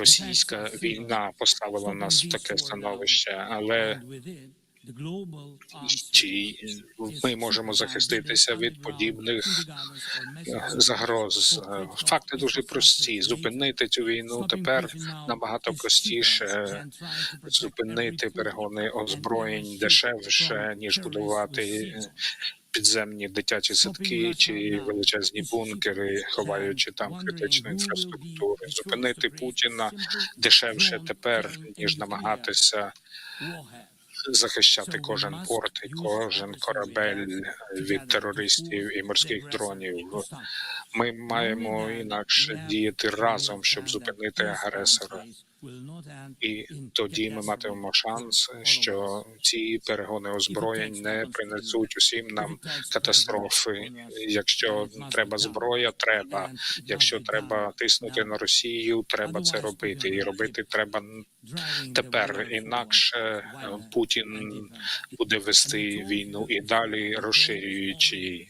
російська війна поставила нас в таке становище, але чи ми можемо захиститися від подібних е, загроз? Е, Факти дуже прості. Зупинити цю війну тепер набагато простіше. Зупинити перегони озброєнь дешевше ніж будувати підземні дитячі садки чи величезні бункери, ховаючи там критичну інфраструктуру. Зупинити Путіна дешевше тепер ніж намагатися захищати кожен порт і кожен корабель від терористів і морських дронів. Ми маємо інакше діяти разом, щоб зупинити агресора. І тоді ми матимемо шанс, що ці перегони озброєнь не принесуть усім нам катастрофи. Якщо треба зброя, треба. Якщо треба тиснути на Росію, треба це робити. І робити треба тепер. Інакше е, Путін буде вести війну і далі розширюючи її.